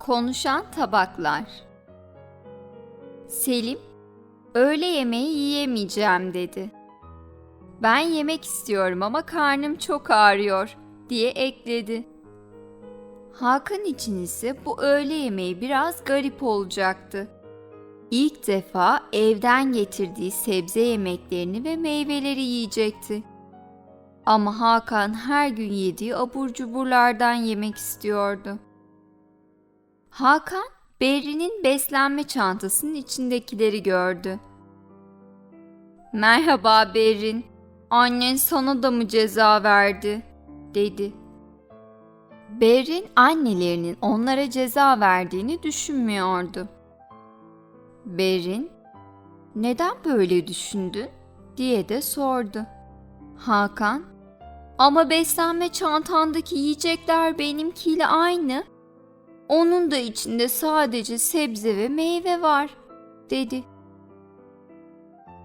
Konuşan tabaklar. Selim, öğle yemeği yiyemeyeceğim dedi. Ben yemek istiyorum ama karnım çok ağrıyor diye ekledi. Hakan için ise bu öğle yemeği biraz garip olacaktı. İlk defa evden getirdiği sebze yemeklerini ve meyveleri yiyecekti. Ama Hakan her gün yediği abur cuburlardan yemek istiyordu. Hakan, Berrin'in beslenme çantasının içindekileri gördü. Merhaba Berrin, annen sana da mı ceza verdi? dedi. Berrin annelerinin onlara ceza verdiğini düşünmüyordu. Berrin, neden böyle düşündün? diye de sordu. Hakan, ama beslenme çantandaki yiyecekler benimkiyle aynı. Onun da içinde sadece sebze ve meyve var, dedi.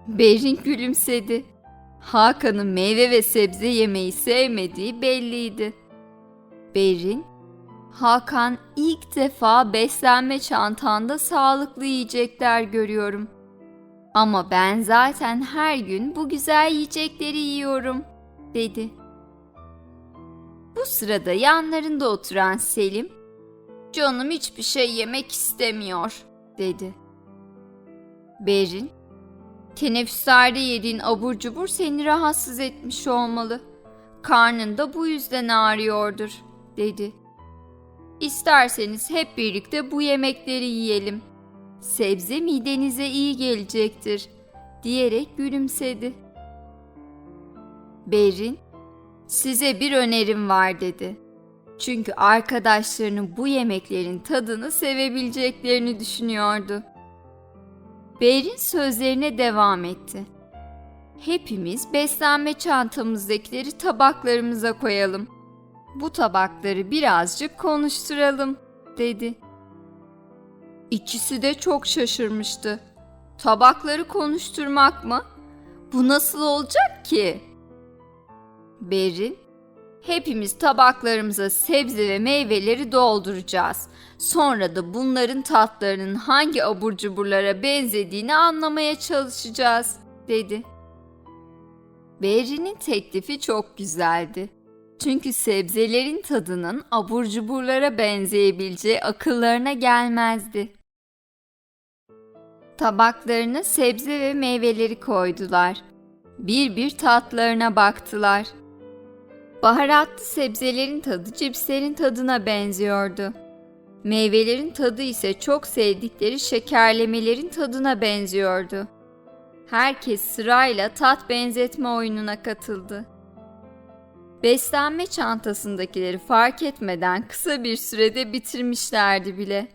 Berrin gülümsedi. Hakan'ın meyve ve sebze yemeyi sevmediği belliydi. Berrin, Hakan ilk defa beslenme çantanda sağlıklı yiyecekler görüyorum. Ama ben zaten her gün bu güzel yiyecekleri yiyorum, dedi. Bu sırada yanlarında oturan Selim, canım hiçbir şey yemek istemiyor, dedi. Berin, teneffüslerde yediğin abur cubur seni rahatsız etmiş olmalı. Karnın da bu yüzden ağrıyordur, dedi. İsterseniz hep birlikte bu yemekleri yiyelim. Sebze midenize iyi gelecektir, diyerek gülümsedi. Berin, size bir önerim var dedi. Çünkü arkadaşlarının bu yemeklerin tadını sevebileceklerini düşünüyordu. Berin sözlerine devam etti. Hepimiz beslenme çantamızdakileri tabaklarımıza koyalım. Bu tabakları birazcık konuşturalım, dedi. İkisi de çok şaşırmıştı. Tabakları konuşturmak mı? Bu nasıl olacak ki? Berin, hepimiz tabaklarımıza sebze ve meyveleri dolduracağız. Sonra da bunların tatlarının hangi abur cuburlara benzediğini anlamaya çalışacağız, dedi. Berrin'in teklifi çok güzeldi. Çünkü sebzelerin tadının abur cuburlara benzeyebileceği akıllarına gelmezdi. Tabaklarına sebze ve meyveleri koydular. Bir bir tatlarına baktılar. Baharatlı sebzelerin tadı cipslerin tadına benziyordu. Meyvelerin tadı ise çok sevdikleri şekerlemelerin tadına benziyordu. Herkes sırayla tat benzetme oyununa katıldı. Beslenme çantasındakileri fark etmeden kısa bir sürede bitirmişlerdi bile.